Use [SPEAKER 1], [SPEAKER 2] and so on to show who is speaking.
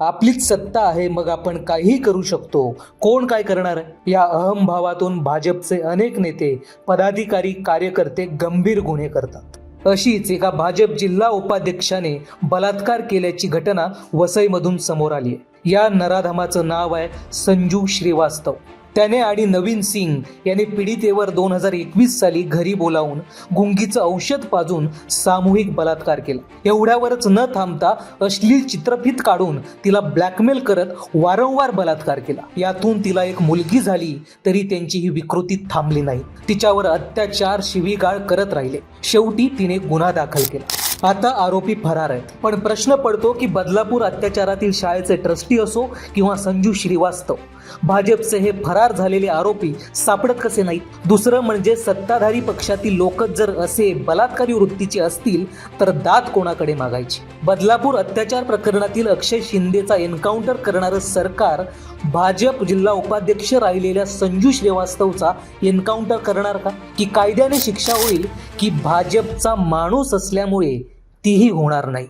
[SPEAKER 1] आपलीच सत्ता आहे मग आपण काहीही करू शकतो. कोण काय करणार? या अहमभावातून भाजपचे अनेक नेते पदाधिकारी कार्यकर्ते गंभीर गुन्हे करतात. अशीच एका भाजप जिल्हा उपाध्यक्षाने बलात्कार केल्याची घटना वसईमधून समोर आली आहे. या नराधमाचं नाव आहे संजू श्रीवास्तव. त्याने आणि नवीन सिंग याने पीडितेवर दोन हजार एकवीस साली घरी बोलावून गुंगीचं औषध पाजून सामूहिक बलात्कार केला. एवढ्यावरच न थांबता अश्लील चित्रफित काढून तिला ब्लॅकमेल करत वारंवार बलात्कार केला. यातून तिला एक मुलगी झाली तरी त्यांची ही विकृती थांबली नाही. तिच्यावर अत्याचार शिवीगाळ करत राहिले. शेवटी तिने गुन्हा दाखल केला. आता आरोपी फरार आहेत. पण प्रश्न पडतो की बदलापूर अत्याचारातील शाळेचे ट्रस्टी असो किंवा संजू श्रीवास्तव भाजपचे हे फरार झालेले आरोपी सापडत कसे नाहीत? दुसरं म्हणजे सत्ताधारी पक्षातील लोकच जर असे बलात्कारी वृत्तीचे असतील तर दात कोणाकडे मागायची? बदलापूर अत्याचार प्रकरणातील अक्षय शिंदेचा एन्काउंटर करणारं सरकार भाजप जिल्हा उपाध्यक्ष राहिलेल्या संजू श्रीवास्तवचा एन्काउंटर करणार का? की कायद्याने शिक्षा होईल की भाजपचा माणूस असल्यामुळे तीही होणार नाही?